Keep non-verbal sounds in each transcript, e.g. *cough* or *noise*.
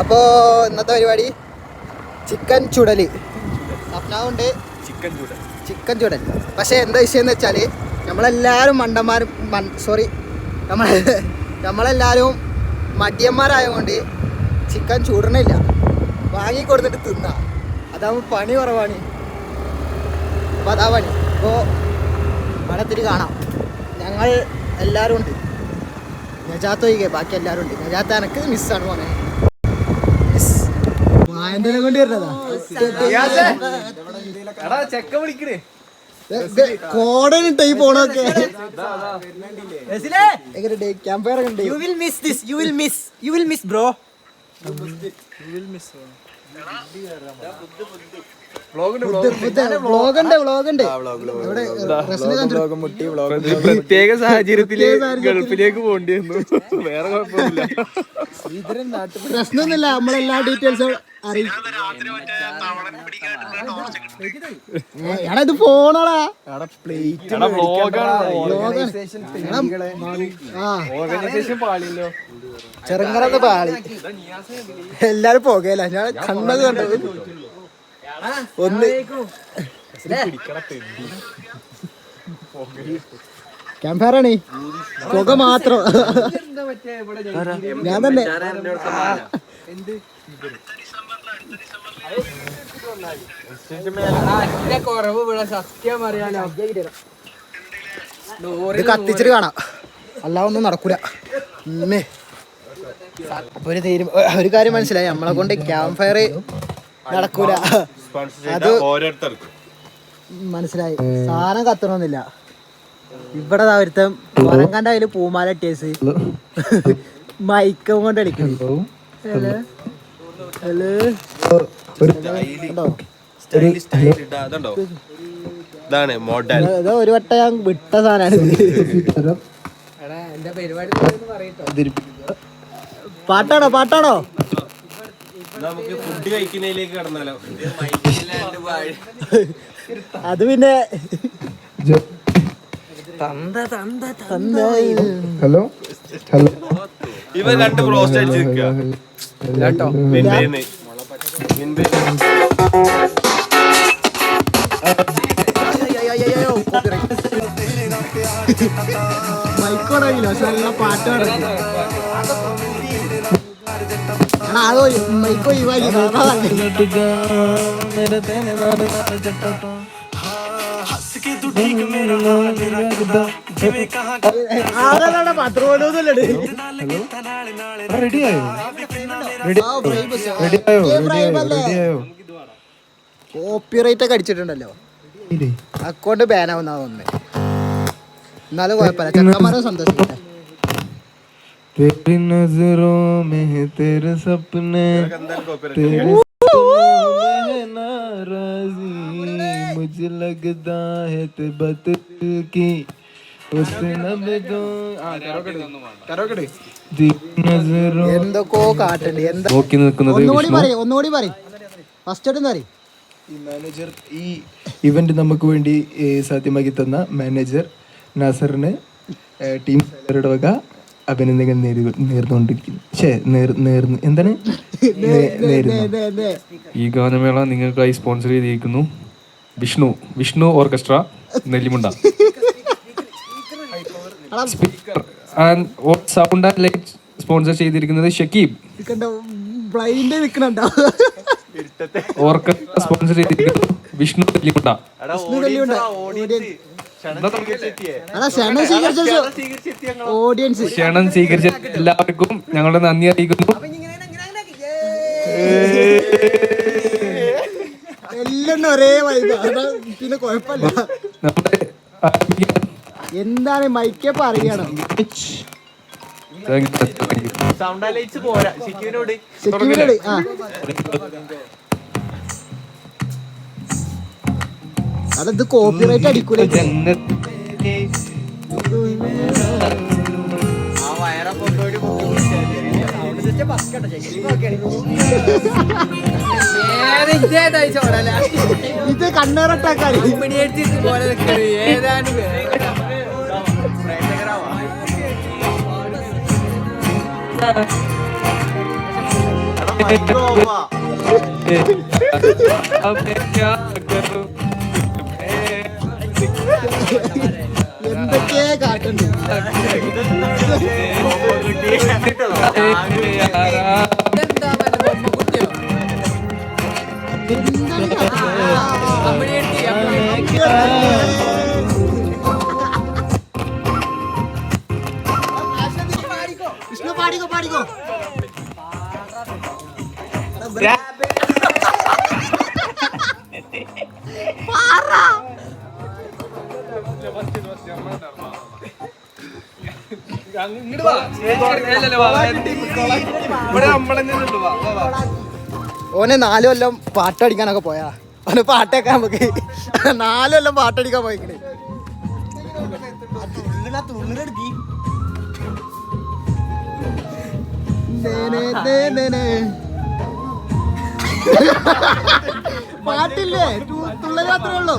അപ്പോൾ ഇന്നത്തെ പരിപാടി ചിക്കൻ ചുടൽ. സ്വപ്നമുണ്ട് ചിക്കൻ ചുടൽ. ചിക്കൻ ചുടൽ. പക്ഷേ എന്താ വിഷയം എന്ന് വെച്ചാൽ നമ്മളെല്ലാരും മണ്ടന്മാരും സോറി നമ്മൾ നമ്മളെല്ലാവരും മടിയന്മാരായതുകൊണ്ട് ചിക്കൻ ചൂടണില്ല. വാങ്ങി കൊടുത്തിട്ട് തിന്ന. അതാകുമ്പോൾ പണി കുറവാണ്. അപ്പോൾ അതാ പണി. അപ്പോൾ പടത്തിൽ കാണാം. ഞങ്ങൾ എല്ലാരും ഉണ്ട് നജാത്ത് ഒഴികെ ബാക്കി എല്ലാവരും ഉണ്ട് നജാത്ത് എനക്ക് മിസ്സാണ് പോണേ വായന്തനെ കൊണ്ട് വരുന്നതാ. എടാ ചെക്ക വിളിക്കണേ. കോടനിട്ട് ഈ പോണൊക്കെ എങ്ങനെയുണ്ട് ക്യാമ്പ് ഫയർ ഉണ്ട്. You will miss this. You will miss You will miss, bro. Vlog ഉണ്ട് വ്ളോഗ് പ്രത്യേക സാഹചര്യത്തിൽ ഗൾഫിലേക്ക് പോകേണ്ടി വന്നു വേറെ പ്രശ്നമൊന്നുമില്ല നമ്മളെല്ലാ ഡീറ്റെയിൽസും എടാ ഇത് ഫോണാടാ. എടാ വ്ളോഗാണ്. ആ. ഓർഗനൈസേഷൻ പാളിയല്ലോ. ചെറുങ്ങറന്ന് പാളി. എല്ലാരും പോകല ഞാൻ കണ്ണത് കണ്ടത്. ഒന്ന് ക്യാമ്പ് ഫയർ ആണ് പുക മാത്രം. ഞാൻ തന്നെ. കുറവ് ഇവിടെ സത്യം അറിയാലോ ഇത് കത്തിച്ചിട്ട് കാണാം. അല്ലാതെ ഒന്നും നടക്കൂല. അപ്പൊ ഒരു തീരുമാനം ഒരു കാര്യം മനസ്സിലായി. നമ്മളെ കൊണ്ട് ക്യാമ്പ് ഫയർ നടക്കൂല. അത് ഓരോരുത്തർക്ക്. മനസ്സിലായി. സാധനം കത്തണമെന്നില്ല ഇവിടെ ഒരുത്തം വറങ്ങാന്റെ അതിൽ പൂമാല ഇട്ടേസ് മൈക്കം കൊണ്ട് അടിക്കും? ഇതാണ് മോഡൽ ഒരു വട്ടം ഞാൻ വിട്ട സാധനമാണ് പാട്ടാണോ? പാട്ടാണോ? നമുക്ക് ഫുഡ് കഴിക്കുന്നതിലേക്ക് കടന്നാലോ? അത് പിന്നെ തന്ത തന്ത തന്നായി. ഹലോ? ഹലോ? ഇവ രണ്ട് ബ്രോസ്റ്റ് അടിച്ച് നിൽക്കുക കേട്ടോ? നിന്റെ അയ്യയ്യയ്യോ, copyright. മൈക്ക് തുടങ്ങിയില്ല പക്ഷെ നല്ല പാട്ട് റെഡിയായോ റെഡിയായോ കോപ്പിറൈറ്റ് ഒക്കെ അടിച്ചിട്ടുണ്ടല്ലോ. അക്കൗണ്ട് ബാൻ ആവുന്ന ഒന്ന് എന്നാലും കുഴപ്പമില്ല. ചെക്കന്മാരെ സന്തോഷിക്കട്ടെ. नजरों में है तेरे सपने तेरे सपनों में है नाराजी मुझे लगता है तिब्बत की उस नब्जों നസറോ എന്തൊക്കെയോ കാട്ടുണ്ട് എന്താ നോക്കി നിൽക്കുന്നത് ഒന്നുകൂടി പറയും ഒന്നുകൂടി പറയും ഫസ്റ്റ് ആയിട്ട് പറയും ഈ മാനേജർ ഈ ഇവന്റ് നമുക്ക് വേണ്ടി ഏ, സാധ്യമാക്കി തന്ന മാനേജർ നാസറിന് ഏ, ടീം സാലറിയുടെ വക അഭിനന്ദനങ്ങൾ നേർന്നുകൊണ്ടിരിക്കുന്നു. ഛേ നേർ നേർന്ന് എന്താണ്. *laughs* ഈ ഗാനമേള നിങ്ങൾക്കായി സ്പോൺസർ ചെയ്തിരിക്കുന്നു Vishnu Vishnu orchestra Nellimunda. Speaker. And sound and light sponsor ചെയ്തിരിക്കുന്നത് ഷക്കീബ്. ഓർക്കസ്ട്ര സ്പോൺസർ ചെയ്തിരിക്കുന്നു വിഷ്ണു നെല്ലിമുണ്ട. ഓഡിയൻസ് ക്ഷണം സ്വീകരിച്ച. എല്ലാവർക്കും ഞങ്ങളുടെ നന്ദി അറിയിക്കുന്നു. എല്ലാം ഒരേ പിന്നെ കുഴപ്പമില്ല. എന്താണ് മൈക്കപ്പ് you. സൗണ്ട് അലയിച്ച് പോരാ. ഷിക്കിനോട് സെക്യൂരിറ്റി ആ. അതത് കോപ്പിറൈറ്റ് അടിക്കൂലേ ജന്നത്ത് ആ വയറെ കൊണ്ടോടി പൊക്കി ഏത് ഇതേതായി ചോടല ഇത് കണ്ണേറട്ടാക്കാരി പിടിയെടുത്തിട്ട് പോലെ നിൽക്കരുത് ഏതാണ് अब मैं क्या करूं കെട്ടി അമ്മടി വിഷ്ണു പാടിക്കോ പാടിക്കോ? ഇവിടെ ഓനെ നാല് കൊല്ലം പാട്ടടിക്കാനൊക്കെ പോയാ. ഓന് പാട്ടൊക്കെ നമുക്ക് നാല് കൊല്ലം പാട്ടടിക്കാൻ പോയിക്കണേ. പാട്ടില്ലേ? തുള്ളൽ മാത്രമേ ഉള്ളൂ.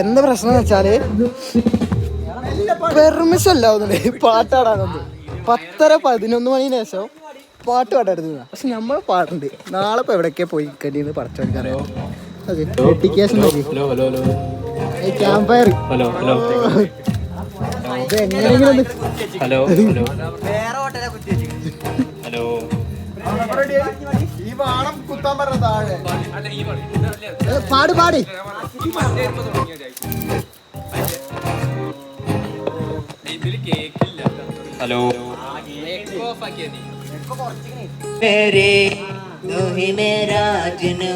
എന്ത് പ്രശ്നം എന്ന് വെച്ചാൽ പെർമിഷൻ അല്ലാവുന്നുണ്ട് പാട്ടാടാനൊന്നും പത്തര പതിനൊന്ന് മണിന് ശേഷം പാട്ട് പാടായിരുന്നു പക്ഷെ നമ്മൾ പാടുണ്ട്. നാളെ ഇപ്പൊ എവിടെയൊക്കെ പോയി അതെ. Dedication camp fire hello hello ഇത് എങ്ങനെയെങ്കിലും ഹലോ ഹലോ വാണം കുത്താൻ പറഞ്ഞ താഴെ ഏ, പാട് പാടി ഹലോ मेरे तू ही मेरा जुनू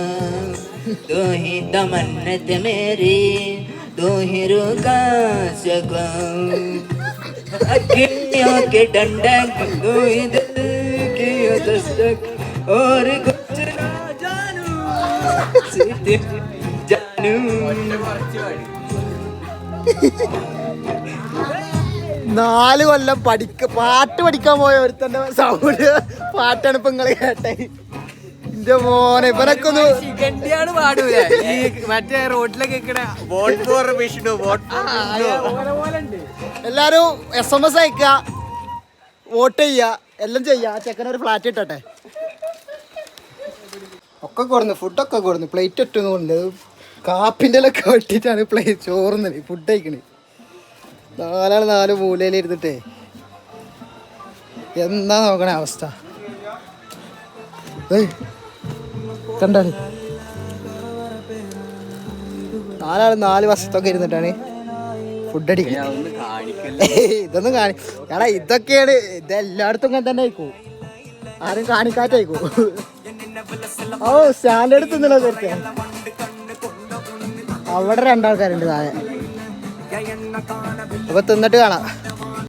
तू ही तमन्नत मेरी तू ही रुका सको अखियों के डंडक तू ही दिल की ये दस्तक ഒരു കൊച്ചു രാജാനു. जानू നാല് കൊല്ലം പഠിക്ക പാട്ട് പഠിക്കാൻ പോയ ഒരുത്തന്റെ സൗണ്ട് പാട്ടാണ് ഇപ്പൊ നിങ്ങൾ കേട്ടേ. എന്റെ മോനെ ഇവനൊക്കെ ഒന്ന് ഗണ്ടിയാണ് പാടൂല. ഈ മറ്റേ റോഡിലൊക്കെ എല്ലാരും എസ് എം എസ് അയക്കുക വോട്ട് ചെയ്യ എല്ലാം ചെയ്യുക ചെക്കനൊരു ഫ്ലാറ്റ് ഇട്ടട്ടെ. ഒക്കെ കൊടുന്നു ഫുഡൊക്കെ കൊടുന്നു പ്ലേറ്റ് ഒറ്റ കൊണ്ട് കാപ്പിന്റെ ഒക്കെ വെട്ടിട്ടാണ് പ്ലേറ്റ് ചോറുന്നത് ഫുഡ് കഴിക്കണേ. നാലാൾ നാല് മൂലയിൽ ഇരുന്നിട്ടേ. എന്താ നോക്കണേ അവസ്ഥ? ഏയ്, കണ്ടാണ്. നാലാൾ നാല് വശത്തൊക്കെ ഇരുന്നിട്ടാണ് ഫുഡ് അടിക്കുന്നത് ഇതൊന്നും കാണി എടാ ഇതൊക്കെയാണ് ഇത് എല്ലായിടത്തും ഇങ്ങനെ തന്നെ ആയിക്കോ. ആരും കാണിക്കാറ്റായിക്കോ ഓ സ്റ്റാൻഡേർഡ് തിന്നല്ലോ തീർച്ചയായും. അവിടെ രണ്ടാൾക്കാരുണ്ട് താഴെ. അപ്പൊ തിന്നിട്ട് കാണാം.